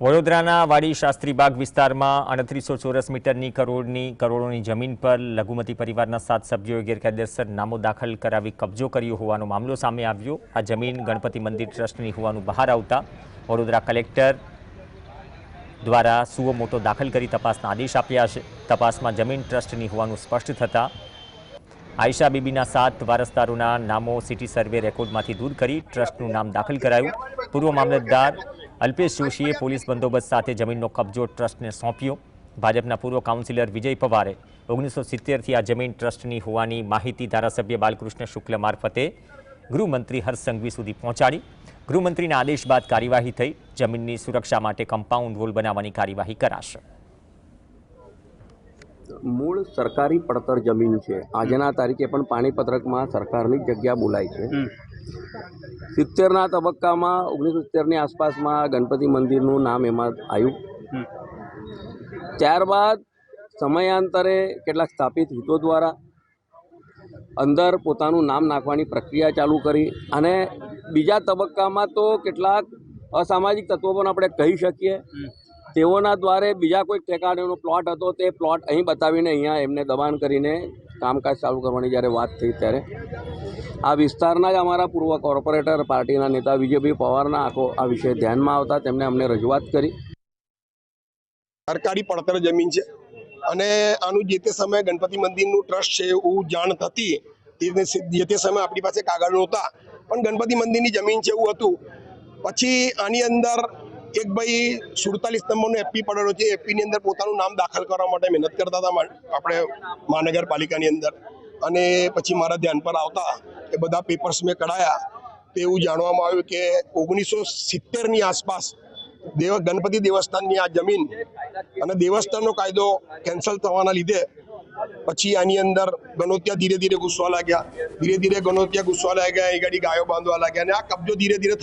વડોદરાના વાડી શાસ્ત્રીબાગ વિસ્તારમાં અડત્રીસો ચોરસ મીટરની કરોડની કરોડોની જમીન પર લઘુમતી પરિવારના સાત સભ્યોએ ગેરકાયદેસર નામો દાખલ કરાવી કબજો કર્યો હોવાનો મામલો સામે આવ્યો. આ જમીન ગણપતિ મંદિર ટ્રસ્ટની હોવાનું બહાર આવતા વડોદરા કલેક્ટર દ્વારા સુઓ મોટો દાખલ કરી તપાસના આદેશ આપ્યા છે. તપાસમાં જમીન ટ્રસ્ટની હોવાનું સ્પષ્ટ થતાં આયશા બીબીના સાત વારસદારોના નામો સિટી સર્વે રેકોર્ડમાંથી દૂર કરી ટ્રસ્ટનું નામ દાખલ કરાયું. પૂર્વ મામલતદાર અલ્પેશ જોશીએ પોલીસ બંદોબસ્ત સાથે જમીનનો કબજો ટ્રસ્ટને સોંપ્યો. ભાજપના પૂર્વ કાઉન્સિલર વિજય પવારે ઓગણીસો સિત્તેરથી આ જમીન ટ્રસ્ટની હોવાની માહિતી ધારાસભ્ય બાલકૃષ્ણ શુક્લ મારફતે ગૃહમંત્રી હર્ષ સંઘવી સુધી પહોંચાડી. ગૃહમંત્રીના આદેશ બાદ કાર્યવાહી થઈ. જમીનની સુરક્ષા માટે કમ્પાઉન્ડ વોલ બનાવવાની કાર્યવાહી કરાશે. મૂળ સરકારી પડતર જમીન છે. આજના તારીખે પણ પાણીપત્રકમાં સરકારની જગ્યા બોલાય છે. સિત્તેરના તબક્કામાં ઓગણીસો સિત્તેરની આસપાસમાં ગણપતિ મંદિરનું નામ એમાં આવ્યું. ત્યારબાદ સમયાંતરે કેટલાક સ્થાપિત હિતો દ્વારા અંદર પોતાનું નામ નાખવાની પ્રક્રિયા ચાલુ કરી અને બીજા તબક્કામાં તો કેટલાક અસામાજિક તત્વો પણ આપણે કહી શકીએ. તેઓના દ્વારે બીજા કોઈ ઠેકાણેનો પ્લોટ હતો તે પ્લોટ અહીં બતાવીને અહીંયા એમને દબાણ કરીને કામકાજ ચાલુ કરવાની જ્યારે વાત થઈ ત્યારે. આ વિસ્તારના જ અમારા પૂર્વ કોર્પોરેટર પાર્ટીના નેતા વિજયભાઈ પવારના આખો આ વિષય ધ્યાનમાં આવતા તેમણે અમને રજૂઆત કરી. સરકારી પડતર જમીન છે અને આનું જે તે સમયે ગણપતિ મંદિરનું ટ્રસ્ટ છે એવું જાણ થતી જે તે સમયે આપણી પાસે કાગળ નહોતા. પણ ગણપતિ મંદિરની જમીન છે એવું હતું. પછી આની અંદર એક સુડતાલીસ નંબરનો એપી પડેલો છે. એપીની અંદર પોતાનું નામ દાખલ કરવા માટે મહેનત કરતા હતા આપણે મહાનગરપાલિકાની અંદર. અને પછી મારા ધ્યાન પર આવતા એ બધા પેપર્સ મેં કઢાયા. તો એવું જાણવામાં આવ્યું કે ઓગણીસો સિત્તેરની આસપાસ દેવ ગણપતિ દેવસ્થાનની આ જમીન અને દેવસ્થાનનો કાયદો કેન્સલ થવાના લીધે પછી આની અંદર ગણોત્યા ધીરે ધીરે ઘૂસવા લાગ્યા. ધીરે ધીરે ગણોત્યા ઘૂસવા લાગ્યા, એ ગાડી ગાયો બાંધવા લાગ્યા અને આ કબજો ધીરે ધીરે